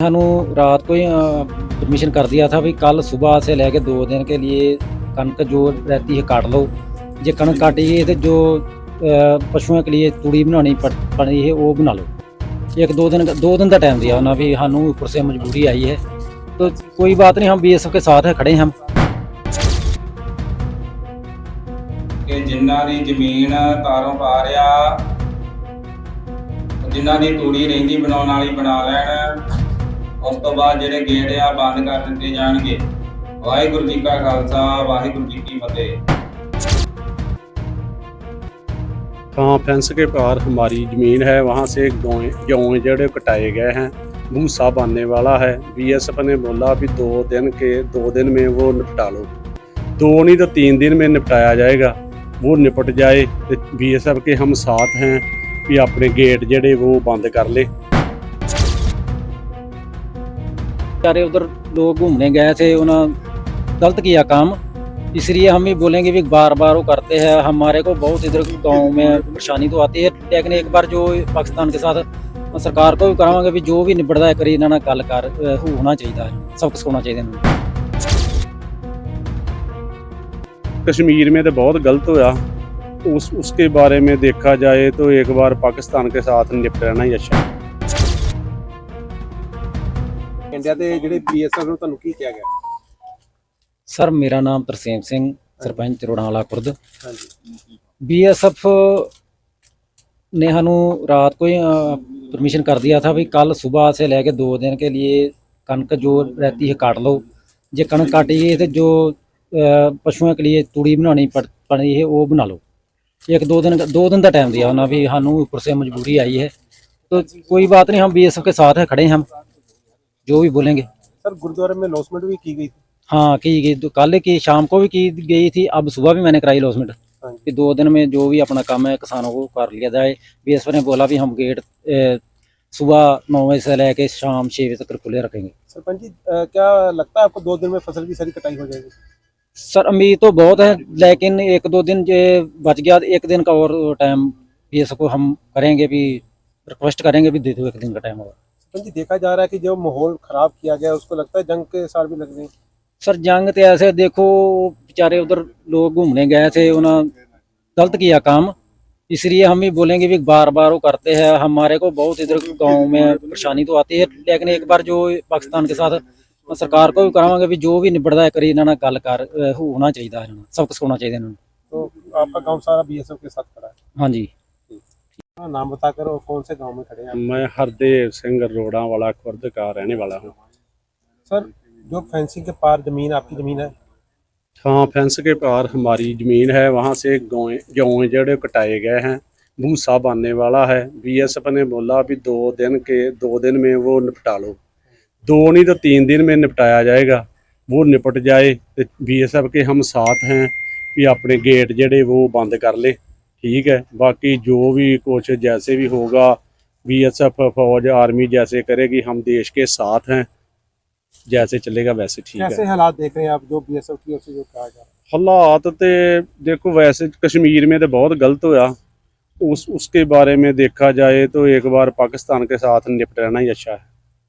ਸਾਨੂੰ रात को ही परमिशन कर दिया था भी कल सुबह से लेके दो दिन के लिए कणक जो रहती है काट लो जे कणक काटी है तो जो अ, पशुओं के लिए तूड़ी बनानी पड़ पड़ी है वो बना लो एक दो दिन दो दिन का टाइम दिया उन्होंने भी ਸਾਨੂੰ ऊपर से मजबूरी आई है तो कोई बात नहीं हम बीएसएफ के साथ है खड़े हैं हम ਕਿ ਜਿਨ੍ਹਾਂ ਦੀ ਜ਼ਮੀਨ ਤਾਰੋਂ ਪਾਰ ਆ ਜਿਨ੍ਹਾਂ ਦੀ ਤੂੜੀ ਰਹਿੰਦੀ ਬਣਾਉਣ ਵਾਲੀ ਬਣਾ ਲੈਣ ਉਸ ਤੋਂ ਬਾਅਦ ਜਿਹੜੇ ਗੇਟ ਆ ਬੰਦ ਕਰ ਦਿੱਤੇ ਜਾਣਗੇ ਵਾਹਿਗੁਰੂ ਜੀ ਕਾ ਖਾਲਸਾ ਵਾਹਿਗੁਰੂ ਜੀ ਕੀ ਫਤਿਹ हाँ फेंस के पार हमारी ज़मीन है वहाँ से गाँव गेहूँ जड़े कटाए गए हैं भूसा बांधने वाला है बीएसएफ ने बोला भी दो दिन के दो दिन में वो निपटा लो दो नहीं तो तीन दिन में निपटाया जाएगा वो निपट जाए तो बीएसएफ के हम साथ हैं भी अपने गेट जड़े वो बंद कर ले बेचारे उधर लोग घूमने गए थे उन्होंने गलत किया काम इसलिए हम भी बोलेंगे भी बार बार वो करते हैं हमारे को बहुत इधर गांव में परेशानी तो आती है लेकिन एक बार जो पाकिस्तान के साथ सरकार को भी करावांगे भी जो भी निबड़दा है करी इन्होंने गल कर अ, होना चाहिए सब कुछ होना चाहिए इन्होंने कश्मीर में तो बहुत गलत हुआ उस उसके बारे में देखा जाए तो एक बार पाकिस्तान के साथ निपट रहना ही अच्छा है ਇੰਡੀਆ ਦੇ ਜਿਹੜੇ ਪੀਐਸਐਫ ਨੂੰ ਤੁਹਾਨੂੰ ਕੀ ਕਿਹਾ ਗਿਆ ਸਰ ਮੇਰਾ ਨਾਮ ਤਰਸੇਮ ਸਿੰਘ ਸਰਪੰਚ ਰੋੜਾਵਾਲਾ ਖੁਰਦ ਹਾਂਜੀ बीएसएफ ने ਸਾਨੂੰ रात को ही परमिशन कर दिया था भी कल सुबह से लेके दो दिन के लिए कणक जो रहती है काट लो जे कणक काटी है तो जो अ, पशुओं के लिए तूड़ी बनानी पड़ पड़ी है वो बना लो एक दो दिन दो दिन का टाइम दिया उन्होंने भी ਸਾਨੂੰ ऊपर से मजबूरी आई है तो कोई बात नहीं हम बीएसएफ के साथ है खड़े हैं हम जो भी बोलेंगे। सर गुरुद्वारे में लॉसमेंट भी की गई थी। हाँ की गई तो कल की शाम को भी की गई थी। अब सुबह भी मैंने कराई लॉसमेंट हाँ कि दो दिन में जो भी अपना काम है किसानों को कर लिया जाए। बीएसएफ ने बोला भी हम गेट सुबह नौ बजे से लेके शाम छः बजे तक खुले रखेंगे। सरपंच जी क्या लगता है आपको दो दिन में फ़सल की सारी कटाई हो जाएगी? सर उम्मीद तो बहुत है लेकिन एक दो दिन जो बच गया। एक दिन का और टाइम बीएसएफ को हम करेंगे भी रिक्वेस्ट करेंगे भी दे दो एक दिन का टाइम और। सरपंच जी देखा जा रहा है कि जो माहौल खराब किया गया उसको लगता है जंग के सार भी लग रहे हैं सर जंग तो ऐसे देखो बेचारे उधर लोग घूमने गए थे उन्होंने गलत किया काम इसलिए हम भी बोलेंगे भी बार बार वो करते हैं हमारे को बहुत इधर गांव में परेशानी तो आती है लेकिन एक बार जो पाकिस्तान के साथ सरकार को भी करावांगे भी जो भी निबड़दा है करी इन्होंने गल कर अ, होना चाहिए इन्होंने सब कुछ होना चाहिए इन्होंने तो आपका गांव सारा बीएसएफ के साथ खड़ा है हाँ जी हाँ, नाम बताकर और कौन से गाँव में खड़े हैं आप? मैं हरदेव सिंह रोड़ा वाला खुर्द का रहने वाला हूँ। सर जो फेंसिंग के पार ज़मीन आपकी ज़मीन है? हाँ फेंस के पार हमारी ज़मीन है वहाँ से गाँव गेहूँ जड़े कटाए गए हैं भूसा बांधने वाला है। बीएसएफ ने बोला भी दो दिन के दो दिन में वो निपटा लो। दो नहीं तो तीन दिन में निपटाया जाएगा। वो निपट जाए तो बीएसएफ के हम साथ हैं कि अपने गेट जड़े वो बंद कर ले। ठीक है। बाकी जो भी कुछ जैसे भी होगा बीएसएफ फौज आर्मी जैसे करेगी हम देश के साथ हैं। जैसे चलेगा वैसे ठीक है। हालात देख रहे हैं आप जो बीएसएफ की ओर से जो कहा जा हालात तो देखो वैसे कश्मीर में तो बहुत गलत होया। उस उसके बारे में देखा जाए तो एक बार पाकिस्तान के साथ निपट रहना ही अच्छा है।